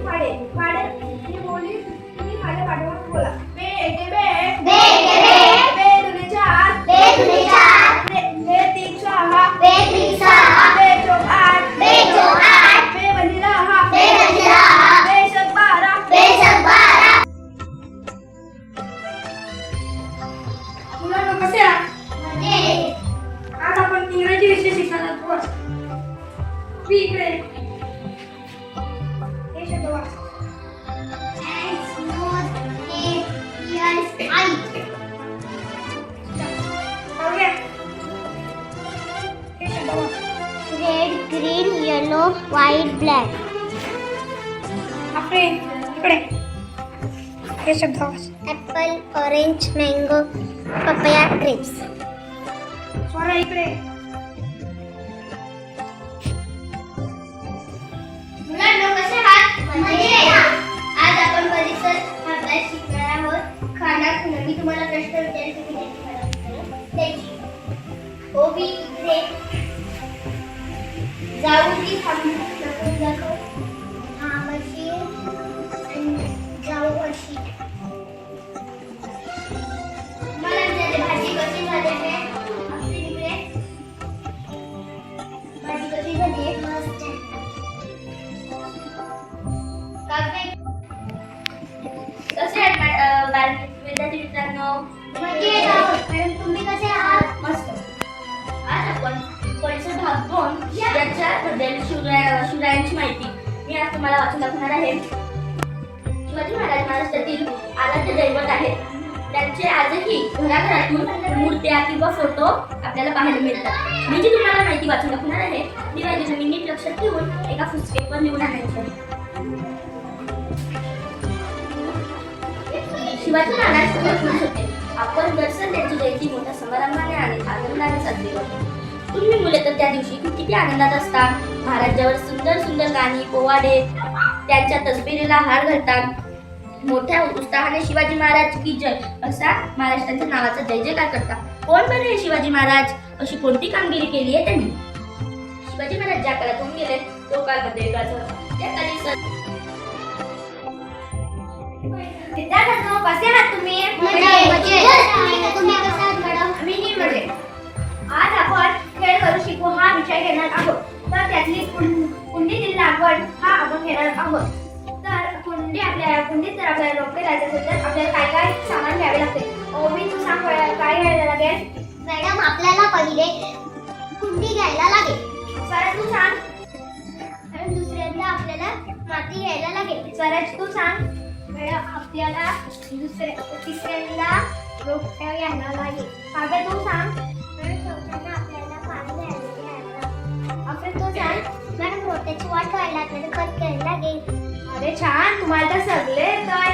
पाडे. पाडे तुम्ही माझ्या बोला. मी इकडे हे शब्द वाचा red green yellow white black आपले इकडे हे शब्द apple orange mango papaya grapes Swara इकडे द्यायची इकडे जाऊ ती थांबून आणि जाऊ अशी मला विचारते भाजी कशी झाली आहे आपली इकडे. भाजी कशी झाली आहे मस्त कसे आहेत मॅ- विद्यार्थी मित्रांनो? मजेत आहोत. शिवराय माहिती. मी आज तुम्हाला वाचून दाखवणार आहे. शिवाजी महाराज महाराष्ट्रातील आराध्य दैवत आहेत. त्यांचे आजही घराघरातून मूर्त्या किंवा फोटो आपल्याला पाहायला मिळतात. मी जी तुम्हाला माहिती वाचून दाखवणार आहे ती माहिती तुम्ही नीट लक्षात ठेवून एका पुस्तकेवर लिहून आणायची आहे. शिवाजी महाराज होते आपण दर्शन त्यांची जयंती मोठ्या समारंभाने आणि आनंदाने साजरी करतो. तुम्ही मुले तर त्या दिवशी किती आनंदात असता महाराजांवर सुंदर सुंदर गाणी पोवाडे त्यांच्या तसबिरीला हार घालतात. मोठ्या उत्साहाने शिवाजी महाराज की जय असा महाराष्ट्राच्या नावाचा जय जयकार करता कोण हे शिवाजी महाराज? अशी कोणती कामगिरी केली आहे त्यांनी? शिवाजी महाराज ज्या काळातून गेले तो काळमध्ये त्या काळी सर विद्यार्थ्यांनो कसे आहात तुम्ही. आहोत तर कुंडी आपल्या कुंडीत जर आपल्याला रोपटे लावायचे असेल तर आपल्याला काय काय सामान घ्यावे लागते? ओबी तू सांग काय काय घ्यायला लागेल? मॅडम आपल्याला पहिले कुंडी घ्यायला लागेल. स्वराज तू सांग. आणि दुसऱ्यांदा आपल्याला माती घ्यायला लागेल. स्वराज तू सांग. मॅडम आपल्याला दुसऱ्या तिसऱ्यांदा रोपट्या घ्यायला लागेल. रोट्याची वाट खत घ्यायला लागेल अरे छान तुम्हाला तर सगळे तर